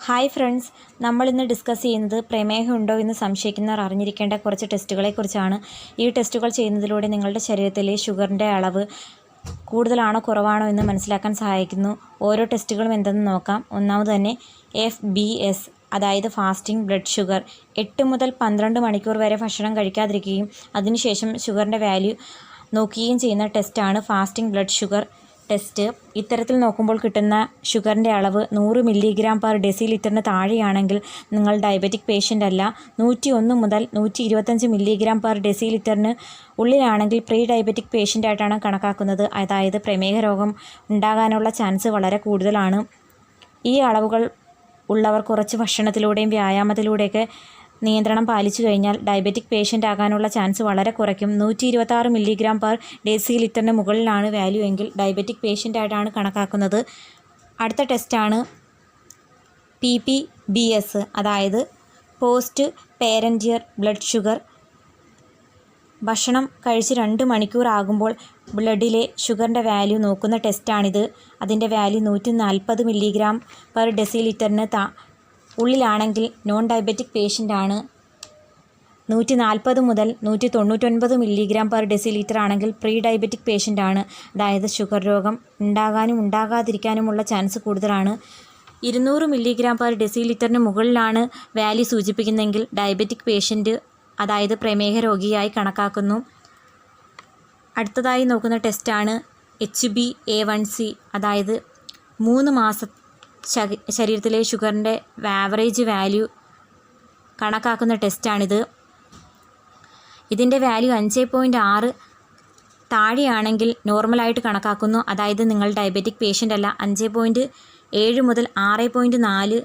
Hi friends. നമ്മൾ ഇന്ന് discuss ചെയ്യുന്നത് പ്രമേഹം ഉണ്ടോ എന്ന് സംശയിക്കുന്നവർ അറിഞ്ഞിരിക്കേണ്ട കുറച്ച് ടെസ്റ്റുകളെക്കുറിച്ചാണ് ഈ ടെസ്റ്റുകൾ ചെയ്യുന്നതിലൂടെ നിങ്ങളുടെ ശരീരത്തിലെ ഷുഗറിന്റെ അളവ് കൂടുതലാണോ കുറവാണോ എന്ന് മനസ്സിലാക്കാൻ സഹായിക്കുന്നു. ഓരോ ടെസ്റ്റുകളും എന്തെന്ന് നോക്കാം. ഒന്നാമത് തന്നെ എഫ് ബി എസ് അതായത് ഫാസ്റ്റിംഗ് ബ്ലഡ് ഷുഗർ. എട്ട് മുതൽ പന്ത്രണ്ട് മണിക്കൂർ വരെ ഭക്ഷണം കഴിക്കാതിരിക്കുകയും അതിനുശേഷം ഷുഗറിന്റെ വാല്യൂ നോക്കുകയും ചെയ്യുന്ന ടെസ്റ്റാണ് ഫാസ്റ്റിംഗ് ബ്ലഡ് ഷുഗർ. ടെസ്റ്റ്. ഇത്തരത്തിൽ നോക്കുമ്പോൾ കിട്ടുന്ന ഷുഗറിന്റെ അളവ് നൂറ് മില്ലിഗ്രാം പെർ ഡെസി ലിറ്ററിന് താഴെയാണെങ്കിൽ നിങ്ങൾ ഡയബറ്റിക് പേഷ്യന്റ് അല്ല. നൂറ്റി ഒന്ന് മുതൽ നൂറ്റി ഇരുപത്തഞ്ച് മില്ലിഗ്രാം പെർ ഡെസി ലിറ്ററിന് ഉള്ളിലാണെങ്കിൽ പ്രീ ഡയബറ്റിക് പേഷ്യന്റ് ആയിട്ടാണ് കണക്കാക്കുന്നത്. അതായത് പ്രമേഹ രോഗം ഉണ്ടാകാനുള്ള ചാൻസ് വളരെ കൂടുതലാണ്. ഈ അളവുകൾ ഉള്ളവർ കുറച്ച് ഭക്ഷണത്തിലൂടെയും വ്യായാമത്തിലൂടെയൊക്കെ നിയന്ത്രണം പാലിച്ചു കഴിഞ്ഞാൽ ഡയബറ്റിക് പേഷ്യന്റ് ആകാനുള്ള ചാൻസ് വളരെ കുറയ്ക്കും. നൂറ്റി ഇരുപത്താറ് മില്ലിഗ്രാം പെർ ഡെസി ലിറ്ററിന് മുകളിലാണ് വാല്യൂ എങ്കിൽ ഡയബറ്റിക് പേഷ്യന്റ് ആയിട്ടാണ് കണക്കാക്കുന്നത്. അടുത്ത ടെസ്റ്റാണ് പി പി ബി എസ് അതായത് പോസ്റ്റ് പേരന്റിയർ ബ്ലഡ് ഷുഗർ ഭക്ഷണം കഴിച്ച് രണ്ട് മണിക്കൂർ ആകുമ്പോൾ ബ്ലഡിലെ ഷുഗറിന്റെ വാല്യൂ നോക്കുന്ന ടെസ്റ്റാണിത് അതിന്റെ വാല്യൂ നൂറ്റി നാൽപ്പത് മില്ലിഗ്രാം പെർ ഡെസി ലിറ്ററിന് താ ഉള്ളിലാണെങ്കിൽ നോൺ ഡയബറ്റിക് പേഷ്യന്റ് ആണ്. നൂറ്റി നാൽപ്പത് മുതൽ നൂറ്റി തൊണ്ണൂറ്റൊൻപത് മില്ലിഗ്രാം പെർ ഡെസി ലിറ്റർ ആണെങ്കിൽ പ്രീ ഡയബറ്റിക് പേഷ്യന്റ് ആണ്. അതായത് ഷുഗർ രോഗം ഉണ്ടാകാനും ഉണ്ടാകാതിരിക്കാനുമുള്ള ചാൻസ് കൂടുതലാണ്. ഇരുന്നൂറ് മില്ലിഗ്രാം പെർ ഡെസി ലിറ്ററിന് മുകളിലാണ് വാല്യൂ സൂചിപ്പിക്കുന്നതെങ്കിൽ ഡയബറ്റിക് പേഷ്യന്റ് അതായത് പ്രമേഹ രോഗിയായി കണക്കാക്കുന്നു. അടുത്തതായി നോക്കുന്ന ടെസ്റ്റാണ് H B A one C അതായത് മൂന്ന് മാസ ശരീരത്തിലെ ഷുഗറിന്റെ ആവറേജ് വാല്യൂ കണക്കാക്കുന്ന ടെസ്റ്റാണിത് ഇതിന്റെ വാല്യൂ അഞ്ച് പോയിന്റ് ആറ് താഴെയാണെങ്കിൽ നോർമലായിട്ട് കണക്കാക്കുന്നു. അതായത് നിങ്ങൾ ഡയബറ്റിക് പേഷ്യന്റ് അല്ല അഞ്ച് പോയിന്റ് ഏഴ് മുതൽ ആറ് പോയിന്റ് നാല്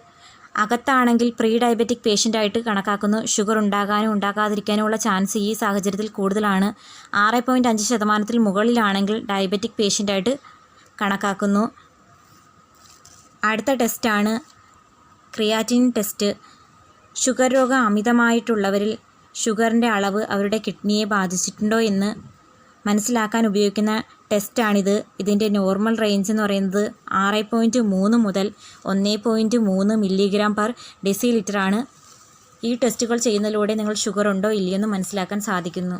അകത്താണെങ്കിൽ പ്രീ ഡയബറ്റിക് പേഷ്യന്റ് ആയിട്ട് കണക്കാക്കുന്നു. ഷുഗർ ഉണ്ടാകാനും ഉണ്ടാകാതിരിക്കാനും ഉള്ള ചാൻസ് ഈ സാഹചര്യത്തിൽ കൂടുതലാണ്. ആറ് പോയിന്റ് അഞ്ച് ശതമാനത്തിൽ മുകളിലാണെങ്കിൽ ഡയബറ്റിക് പേഷ്യന്റ് ആയിട്ട് കണക്കാക്കുന്നു. അടുത്ത ടെസ്റ്റാണ് ക്രിയാറ്റിൻ ടെസ്റ്റ്. ഷുഗർ രോഗം അമിതമായിട്ടുള്ളവരിൽ ഷുഗറിന്റെ അളവ് അവരുടെ കിഡ്നിയെ ബാധിച്ചിട്ടുണ്ടോ എന്ന് മനസ്സിലാക്കാൻ ഉപയോഗിക്കുന്ന ടെസ്റ്റാണിത്. ഇതിന്റെ നോർമൽ റേഞ്ച് എന്ന് പറയുന്നത് ആറ് പോയിന്റ് മൂന്ന് മുതൽ ഒന്ന് പോയിന്റ് മൂന്ന് മില്ലിഗ്രാം പെർ ഡെസി ലിറ്ററാണ് ഈ ടെസ്റ്റുകൾ ചെയ്യുന്നതിലൂടെ നിങ്ങൾ ഷുഗർ ഉണ്ടോ ഇല്ലയോ എന്ന് മനസ്സിലാക്കാൻ സാധിക്കുന്നു.